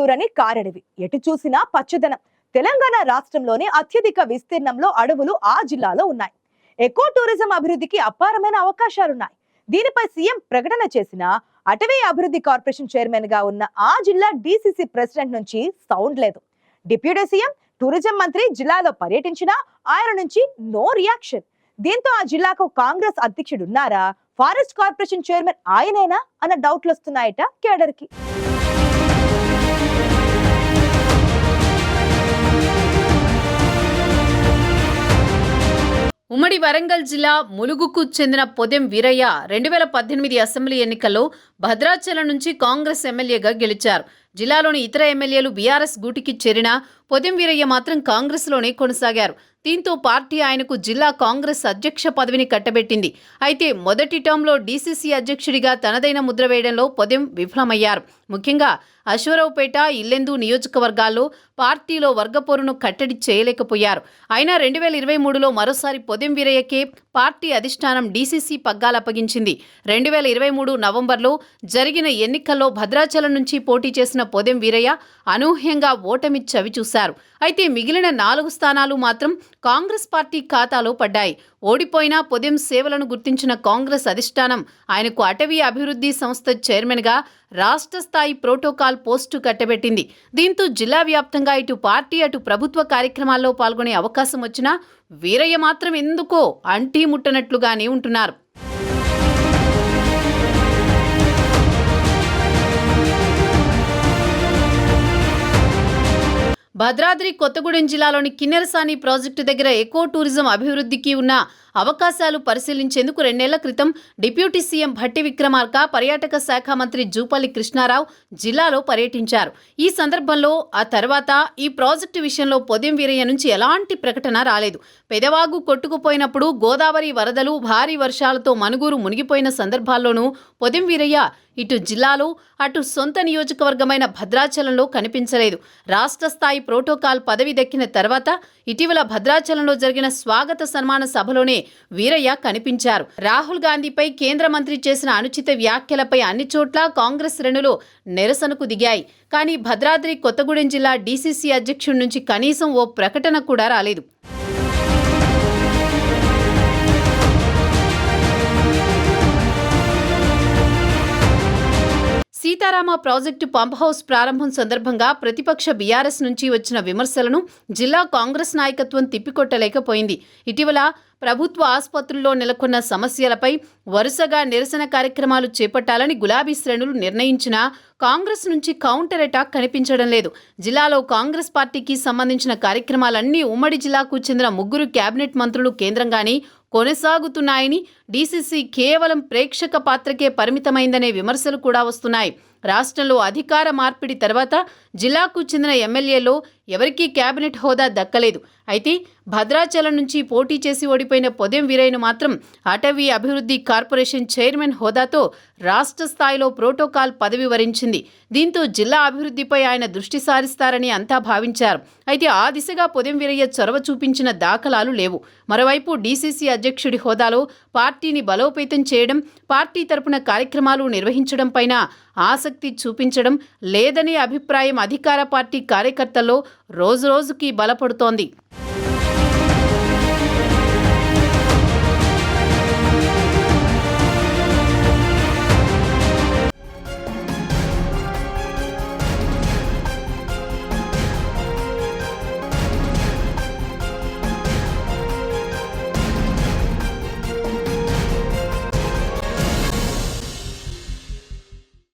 దూరని కారడివి. ఎటు చూసినా పచ్చదనం. తెలంగాణ రాష్ట్రంలోని అత్యధిక విస్తీర్ణంలో అడవులు ఆ జిల్లాలో ఉన్నాయి. ఎకో టూరిజం అభివృద్ధికి అపారమైన అవకాశాలున్నాయి. దీనిపై సీఎం ప్రకటన చేసిన అటవీ అభివృద్ధి కార్పొరేషన్ చైర్మన్గా ఉన్న ఆ జిల్లా డిసిసి ప్రెసిడెంట్ నుంచి సౌండ్ లేదు. డిప్యూటీ సీఎం టూరిజం మంత్రి జిల్లాలో పర్యటించినా ఆయన నుంచి నో రియాక్షన్. దీంతో ఆ జిల్లాకు కాంగ్రెస్ అధ్యక్షుడు ఉన్నారా ఫారెస్ట్ కార్పొరేషన్ చైర్మన్ ఆయనేనా? అన్న డౌట్లు వస్తున్నాయట కేడర్కి ఉమ్మడి వరంగల్ జిల్లా ములుగుకు చెందిన పొదెం వీరయ్య రెండు వేల పద్దెనిమిది అసెంబ్లీ ఎన్నికల్లో భద్రాచలం నుంచి కాంగ్రెస్ ఎమ్మెల్యేగా గెలిచారు. జిల్లాలోని ఇతర ఎమ్మెల్యేలు బీఆర్ఎస్ గూటికి చేరిన పొదెం వీరయ్య మాత్రం కాంగ్రెస్లోనే కొనసాగారు. దీంతో పార్టీ ఆయనకు జిల్లా కాంగ్రెస్ అధ్యక్ష పదవిని కట్టబెట్టింది. అయితే మొదటి టర్మ్లో డీసీసీ అధ్యక్షుడిగా తనదైన ముద్ర వేయడంలో పొదెం విఫలమయ్యారు. ముఖ్యంగా అశ్వరావుపేట ఇల్లెందు నియోజకవర్గాల్లో పార్టీలో వర్గపోరును కట్టడి చేయలేకపోయారు. అయినా రెండు వేల ఇరవై మూడులో మరోసారి పొదెం వీరయ్యకే పార్టీ అధిష్టానం డీసీసీ పగ్గాలు అప్పగించింది రెండు వేల ఇరవై మూడు నవంబర్లో జరిగిన ఎన్నికల్లో భద్రాచలం నుంచి పోటీ చేసిన పొదెం వీరయ్య అనూహ్యంగా ఓటమి చవిచూశారు అయితే మిగిలిన నాలుగు స్థానాలు మాత్రం కాంగ్రెస్ పార్టీ ఖాతాలో పడ్డాయి. ఓడిపోయినా పొదెం సేవలను గుర్తించిన కాంగ్రెస్ అధిష్టానం ఆయనకు అటవీ అభివృద్ధి సంస్థ చైర్మన్గా రాష్ట్ర స్థాయి ప్రోటోకాల్ పోస్టు కట్టబెట్టింది. దీంతో జిల్లా వ్యాప్తంగా ఇటు పార్టీ అటు ప్రభుత్వ కార్యక్రమాల్లో పాల్గొనే అవకాశం వచ్చినా వీరయ్య మాత్రం ఎందుకో అంటీ ముట్టనట్లుగానే ఉంటున్నారు. భద్రాద్రి కొత్తగూడెం జిల్లాలోని కిన్నెరసాని ప్రాజెక్టు దగ్గర ఎకో టూరిజం అభివృద్ధికి ఉన్న అవకాశాలు పరిశీలించేందుకు రెండేళ్ళ క్రితం డిప్యూటీ సీఎం భట్టి విక్రమార్క పర్యాటక శాఖ మంత్రి జూపల్లి కృష్ణారావు జిల్లాలో పర్యటించారు. ఈ సందర్భంలో ఆ తర్వాత ఈ ప్రాజెక్టు విషయంలో పొదెం వీరయ్య నుంచి ఎలాంటి ప్రకటన రాలేదు. పెదవాగు కొట్టుకుపోయినప్పుడు గోదావరి వరదలు భారీ వర్షాలతో మనుగూరు మునిగిపోయిన సందర్భాల్లోనూ పొదెం వీరయ్య ఇటు జిల్లాలో అటు సొంత నియోజకవర్గమైన భద్రాచలంలో కనిపించలేదు. రాష్ట్ర స్థాయి ప్రోటోకాల్ పదవి దక్కిన తర్వాత ఇటీవల భద్రాచలంలో జరిగిన స్వాగత సన్మాన సభలోనే వీరయ్య కనిపించారు. రాహుల్ గాంధీపై కేంద్ర మంత్రి చేసిన అనుచిత వ్యాఖ్యలపై అన్ని చోట్ల కాంగ్రెస్ శ్రేణులు నిరసనకు దిగాయి. కానీ భద్రాద్రి కొత్తగూడెం జిల్లా డీసీసీ అధ్యక్షుడి నుంచి కనీసం ఓ ప్రకటన కూడా రాలేదు. సీతారామ ప్రాజెక్టు పంప్ హౌస్ ప్రారంభం సందర్భంగా ప్రతిపక్ష బీఆర్ఎస్ నుంచి వచ్చిన విమర్శలను జిల్లా కాంగ్రెస్ నాయకత్వం తిప్పికొట్టలేకపోయింది. ఇటీవల ప్రభుత్వ ఆసుపత్రుల్లో నెలకొన్న సమస్యలపై వరుసగా నిరసన కార్యక్రమాలు చేపట్టాలని గులాబీ శ్రేణులు నిర్ణయించినా కాంగ్రెస్ నుంచి కౌంటర్ అటాక్ కనిపించడం లేదు. జిల్లాలో కాంగ్రెస్ పార్టీకి సంబంధించిన కార్యక్రమాలన్నీ ఉమ్మడి జిల్లాకు చెందిన ముగ్గురు కేబినెట్ మంత్రులు కేంద్రంగాని కొనసాగుతున్నాయని డీసీసీ కేవలం ప్రేక్షక పాత్రకే పరిమితమైందనే విమర్శలు కూడా వస్తున్నాయి. రాష్ట్రంలో అధికార మార్పిడి తర్వాత జిల్లాకు చెందిన ఎమ్మెల్యేలో ఎవరికీ కేబినెట్ హోదా దక్కలేదు. అయితే భద్రాచలం నుంచి పోటీ చేసి ఓడిపోయిన పొదెం వీరయ్యను మాత్రం అటవీ అభివృద్ధి కార్పొరేషన్ చైర్మన్ హోదాతో రాష్ట్ర స్థాయిలో ప్రోటోకాల్ పదవి వరించింది. దీంతో జిల్లా అభివృద్ధిపై ఆయన దృష్టి సారిస్తారని అంతా భావించారు. అయితే ఆ దిశగా పొదెం వీరయ్య చొరవ చూపించిన దాఖలాలు లేవు. మరోవైపు డీసీసీ అధ్యక్షుడి హోదాలో పార్టీని బలోపేతం చేయడం పార్టీ తరపున కార్యక్రమాలు నిర్వహించడం పైన ఆసక్తి చూపించడం లేదనే అభిప్రాయం అధికార పార్టీ కార్యకర్తల్లో రోజురోజుకి బలపడుతోంది.